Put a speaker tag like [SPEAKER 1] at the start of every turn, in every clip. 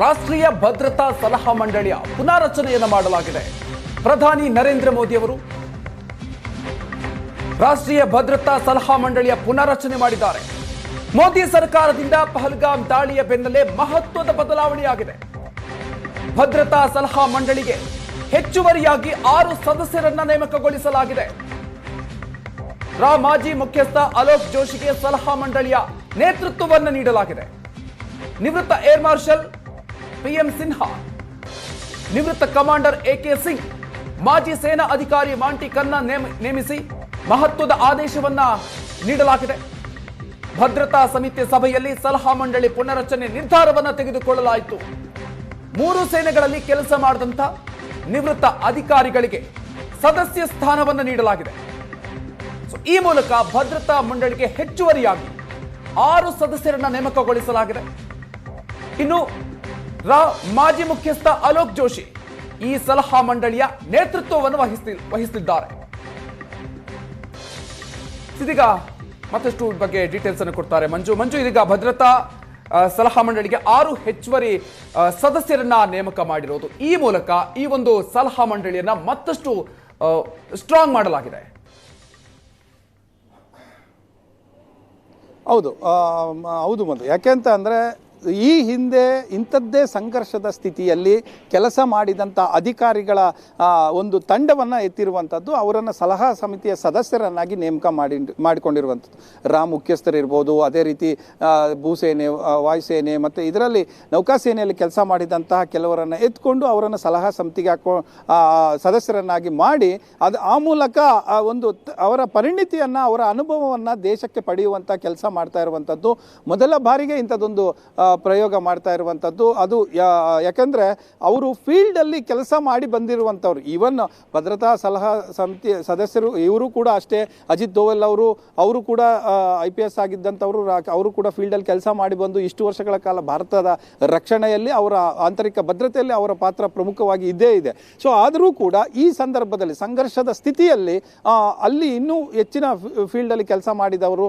[SPEAKER 1] ರಾಷ್ಟ್ರೀಯ ಭದ್ರತಾ ಸಲಹಾ ಮಂಡಳಿಯ ಪುನಾರಚನೆಯನ್ನು ಮಾಡಲಾಗಿದೆ. ಪ್ರಧಾನಿ ನರೇಂದ್ರ ಮೋದಿ ಅವರು ರಾಷ್ಟ್ರೀಯ ಭದ್ರತಾ ಸಲಹಾ ಮಂಡಳಿಯ ಪುನಾರಚನೆ ಮಾಡಿದ್ದಾರೆ. ಮೋದಿ ಸರ್ಕಾರದಿಂದ ಪಹಲ್ಗಾಮ್ ದಾಳಿಯ ಬೆನ್ನಲ್ಲೇ ಮಹತ್ವದ ಬದಲಾವಣೆಯಾಗಿದೆ. ಭದ್ರತಾ ಸಲಹಾ ಮಂಡಳಿಗೆ ಹೆಚ್ಚುವರಿಯಾಗಿ ಆರು ಸದಸ್ಯರನ್ನ ನೇಮಕಗೊಳಿಸಲಾಗಿದೆ. ರಾ ಮಾಜಿ ಮುಖ್ಯಸ್ಥ ಅಲೋಕ್ ಜೋಶಿಗೆ ಸಲಹಾ ಮಂಡಳಿಯ ನೇತೃತ್ವವನ್ನು ನೀಡಲಾಗಿದೆ. ನಿವೃತ್ತ ಏರ್ ಮಾರ್ಷಲ್ ಪಿಎಂ ಸಿನ್ಹಾ, ನಿವೃತ್ತ ಕಮಾಂಡರ್ ಎಕೆ ಸಿಂಗ್, ಮಾಜಿ ಸೇನಾ ಅಧಿಕಾರಿ ಮಾಂಟಿ ಖನ್ನಾ ನೇಮಿಸಿ ಮಹತ್ವದ ಆದೇಶವನ್ನ ನೀಡಲಾಗಿದೆ. ಭದ್ರತಾ ಸಮಿತಿ ಸಭೆಯಲ್ಲಿ ಸಲಹಾ ಮಂಡಳಿ ಪುನರಚನೆ ನಿರ್ಧಾರವನ್ನು ತೆಗೆದುಕೊಳ್ಳಲಾಯಿತು. ಮೂರು ಸೇನೆಗಳಲ್ಲಿ ಕೆಲಸ ಮಾಡಿದಂಥ ನಿವೃತ್ತ ಅಧಿಕಾರಿಗಳಿಗೆ ಸದಸ್ಯ ಸ್ಥಾನವನ್ನು ನೀಡಲಾಗಿದೆ. ಈ ಮೂಲಕ ಭದ್ರತಾ ಮಂಡಳಿಗೆ ಹೆಚ್ಚುವರಿಯಾಗಿ ಆರು ಸದಸ್ಯರನ್ನ ನೇಮಕಗೊಳಿಸಲಾಗಿದೆ. ಇನ್ನು ರಾ, ಮಾಜಿ ಮುಖ್ಯಸ್ಥ ಅಲೋಕ್ ಜೋಶಿ ಈ ಸಲಹಾ ಮಂಡಳಿಯ ನೇತೃತ್ವವನ್ನು ವಹಿಸ್ತಿ ವಹಿಸಲಿದ್ದಾರೆ ಇದೀಗ ಮತ್ತಷ್ಟು ಬಗ್ಗೆ ಡೀಟೇಲ್ಸ್ ಅನ್ನು ಕೊಡ್ತಾರೆ ಮಂಜು. ಮಂಜು, ಇದೀಗ ಭದ್ರತಾ ಸಲಹಾ ಮಂಡಳಿಗೆ ಆರು ಹೆಚ್ಚುವರಿ ಸದಸ್ಯರನ್ನ ನೇಮಕ ಮಾಡಿರೋದು. ಈ ಮೂಲಕ ಈ ಒಂದು ಸಲಹಾ ಮಂಡಳಿಯನ್ನ ಮತ್ತಷ್ಟು ಸ್ಟ್ರಾಂಗ್ ಮಾಡಲಾಗಿದೆ.
[SPEAKER 2] ಹೌದು ಹೌದು ಮಂಜು. ಹೌದು ಅಂತ ಅಂದರೆ ಈ ಹಿಂದೆ ಇಂಥದ್ದೇ ಸಂಘರ್ಷದ ಸ್ಥಿತಿಯಲ್ಲಿ ಕೆಲಸ ಮಾಡಿದಂಥ ಅಧಿಕಾರಿಗಳ ಒಂದು ತಂಡವನ್ನು ಎತ್ತಿರುವಂಥದ್ದು ಅವರನ್ನು ಸಲಹಾ ಸಮಿತಿಯ ಸದಸ್ಯರನ್ನಾಗಿ ನೇಮಕ ಮಾಡಿ, ಮಾಡಿಕೊಂಡಿರುವಂಥದ್ದು. ರಾ ಮುಖ್ಯಸ್ಥರಿರ್ಬೋದು, ಅದೇ ರೀತಿ ಭೂಸೇನೆ ವಾಯುಸೇನೆ ಮತ್ತು ಇದರಲ್ಲಿ ನೌಕಾಸೇನೆಯಲ್ಲಿ ಕೆಲಸ ಮಾಡಿದಂತಹ ಕೆಲವರನ್ನು ಎತ್ಕೊಂಡು ಅವರನ್ನು ಸಲಹಾ ಸಮಿತಿಗೆ ಸದಸ್ಯರನ್ನಾಗಿ ಮಾಡಿ ಅದು ಆ ಮೂಲಕ ಒಂದು ಅವರ ಪರಿಣಿತಿಯನ್ನು, ಅವರ ಅನುಭವವನ್ನು ದೇಶಕ್ಕೆ ಪಡೆಯುವಂಥ ಕೆಲಸ ಮಾಡ್ತಾ ಇರುವಂಥದ್ದು. ಮೊದಲ ಬಾರಿಗೆ ಇಂಥದ್ದೊಂದು ಪ್ರಯೋಗ ಮಾಡ್ತಾ ಇರುವಂಥದ್ದು ಅದು ಯಾಕೆಂದರೆ ಅವರು ಫೀಲ್ಡಲ್ಲಿ ಕೆಲಸ ಮಾಡಿ ಬಂದಿರುವಂಥವ್ರು ಈವನ್ ಭದ್ರತಾ ಸಲಹಾ ಸಮಿತಿ ಸದಸ್ಯರು, ಇವರು ಕೂಡ ಅಷ್ಟೇ. ಅಜಿತ್ ದೋವಲ್ ಅವರು ಅವರು ಕೂಡ ಐ ಪಿ ಎಸ್ ಆಗಿದ್ದಂಥವರು ಅವರು ಕೂಡ ಫೀಲ್ಡಲ್ಲಿ ಕೆಲಸ ಮಾಡಿ ಬಂದು ಇಷ್ಟು ವರ್ಷಗಳ ಕಾಲ ಭಾರತದ ರಕ್ಷಣೆಯಲ್ಲಿ ಅವರ ಆಂತರಿಕ ಭದ್ರತೆಯಲ್ಲಿ ಅವರ ಪಾತ್ರ ಪ್ರಮುಖವಾಗಿ ಇದ್ದೇ ಇದೆ. ಸೊ ಆದರೂ ಕೂಡ ಈ ಸಂದರ್ಭದಲ್ಲಿ, ಸಂಘರ್ಷದ ಸ್ಥಿತಿಯಲ್ಲಿ ಅಲ್ಲಿ ಇನ್ನೂ ಹೆಚ್ಚಿನ ಫೀಲ್ಡಲ್ಲಿ ಕೆಲಸ ಮಾಡಿದವರು,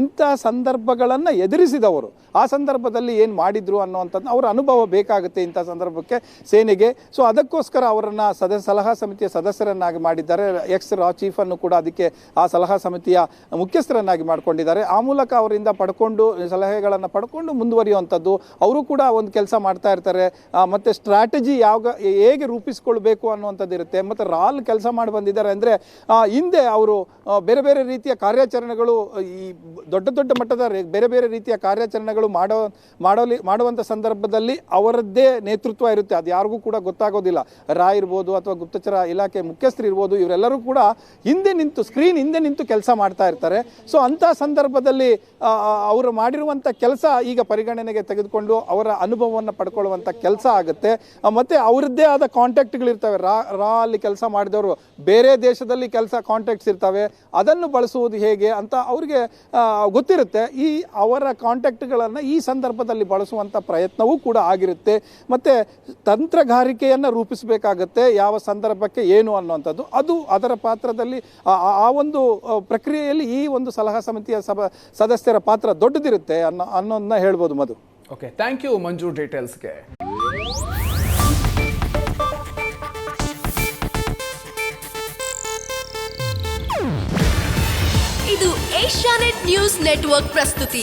[SPEAKER 2] ಇಂಥ ಸಂದರ್ಭಗಳನ್ನು ಎದುರಿಸಿದವರು. ಆ ಸಂದರ್ಭದಲ್ಲಿ ಏನು ಮಾಡಿದ್ರು ಅನ್ನೋವಂಥದ್ದು ಅವರ ಅನುಭವ ಬೇಕಾಗುತ್ತೆ ಇಂಥ ಸಂದರ್ಭಕ್ಕೆ ಸೇನೆಗೆ. ಸೊ ಅದಕ್ಕೋಸ್ಕರ ಅವರನ್ನು ಸದ, ಸಲಹಾ ಸಮಿತಿಯ ಸದಸ್ಯರನ್ನಾಗಿ ಮಾಡಿದ್ದಾರೆ. ಎಕ್ಸ್ ರಾ ಚೀಫನ್ನು ಕೂಡ ಅದಕ್ಕೆ ಆ ಸಲಹಾ ಸಮಿತಿಯ ಮುಖ್ಯಸ್ಥರನ್ನಾಗಿ ಮಾಡಿಕೊಂಡಿದ್ದಾರೆ. ಆ ಮೂಲಕ ಅವರಿಂದ ಪಡ್ಕೊಂಡು, ಸಲಹೆಗಳನ್ನು ಪಡ್ಕೊಂಡು ಮುಂದುವರಿಯುವಂಥದ್ದು. ಅವರು ಕೂಡ ಒಂದು ಕೆಲಸ ಮಾಡ್ತಾ ಇರ್ತಾರೆ. ಮತ್ತು ಸ್ಟ್ರಾಟಜಿ ಯಾವ ಹೇಗೆ ರೂಪಿಸ್ಕೊಳ್ಬೇಕು ಅನ್ನುವಂಥದ್ದು ಇರುತ್ತೆ. ಮತ್ತು ರಾಲ್ ಕೆಲಸ ಮಾಡಿ ಬಂದಿದ್ದಾರೆ ಅಂದರೆ ಹಿಂದೆ ಅವರು ಬೇರೆ ಬೇರೆ ರೀತಿಯ ಕಾರ್ಯಾಚರಣೆಗಳು ಈ ದೊಡ್ಡ ದೊಡ್ಡ ಮಟ್ಟದ ಬೇರೆ ಬೇರೆ ರೀತಿಯ ಕಾರ್ಯಾಚರಣೆಗಳು ಮಾಡೋ ಮಾಡೋಲಿ ಮಾಡುವಂಥ ಸಂದರ್ಭದಲ್ಲಿ ಅವರದ್ದೇ ನೇತೃತ್ವ ಇರುತ್ತೆ. ಅದು ಯಾರಿಗೂ ಕೂಡ ಗೊತ್ತಾಗೋದಿಲ್ಲ. ರಾ ಇರ್ಬೋದು ಅಥವಾ ಗುಪ್ತಚರ ಇಲಾಖೆ ಮುಖ್ಯಸ್ಥರು ಇರ್ಬೋದು, ಇವರೆಲ್ಲರೂ ಕೂಡ ಹಿಂದೆ ನಿಂತು ಸ್ಕ್ರೀನ್ ಹಿಂದೆ ನಿಂತು ಕೆಲಸ ಮಾಡ್ತಾ ಇರ್ತಾರೆ. ಸೊ ಅಂಥ ಸಂದರ್ಭದಲ್ಲಿ ಅವರು ಮಾಡಿರುವಂಥ ಕೆಲಸ ಈಗ ಪರಿಗಣನೆಗೆ ತೆಗೆದುಕೊಂಡು ಅವರ ಅನುಭವವನ್ನು ಪಡ್ಕೊಳ್ಳುವಂಥ ಕೆಲಸ ಆಗುತ್ತೆ. ಮತ್ತೆ ಅವರದ್ದೇ ಆದ ಕಾಂಟ್ಯಾಕ್ಟ್ಗಳಿರ್ತವೆ. ರಾ ರಾ ಅಲ್ಲಿ ಕೆಲಸ ಮಾಡಿದವರು ಬೇರೆ ದೇಶದಲ್ಲಿ ಕೆಲಸ ಕಾಂಟ್ಯಾಕ್ಟ್ಸ್ ಇರ್ತವೆ. ಅದನ್ನು ಬಳಸುವುದು ಹೇಗೆ ಅಂತ ಅವರಿಗೆ ಗೊತ್ತಿರುತ್ತೆ. ಈ ಅವರ ಕಾಂಟ್ಯಾಕ್ಟ್ಗಳನ್ನು ಈ ಸಂದರ್ಭದಲ್ಲಿ ಬಳಸುವಂಥ ಪ್ರಯತ್ನವೂ ಕೂಡ ಆಗಿರುತ್ತೆ. ಮತ್ತು ತಂತ್ರಗಾರಿಕೆಯನ್ನು ರೂಪಿಸಬೇಕಾಗತ್ತೆ ಯಾವ ಸಂದರ್ಭಕ್ಕೆ ಏನು ಅನ್ನುವಂಥದ್ದು. ಅದು ಅದರ ಪಾತ್ರದಲ್ಲಿ ಆ ಒಂದು ಪ್ರಕ್ರಿಯೆಯಲ್ಲಿ ಈ ಒಂದು ಸಲಹಾ ಸಮಿತಿಯ ಸಭಾ ಸದಸ್ಯರ ಪಾತ್ರ ದೊಡ್ಡದಿರುತ್ತೆ ಅನ್ನೋ ಅನ್ನೋದನ್ನ ಹೇಳ್ಬೋದು Madhu.
[SPEAKER 1] Okay thank you Manju ಡೀಟೇಲ್ಸ್ಗೆ
[SPEAKER 3] ಇದು ಏಷ್ಯಾನೆಟ್ ನ್ಯೂಸ್ ನೆಟ್ವರ್ಕ್ ಪ್ರಸ್ತುತಿ.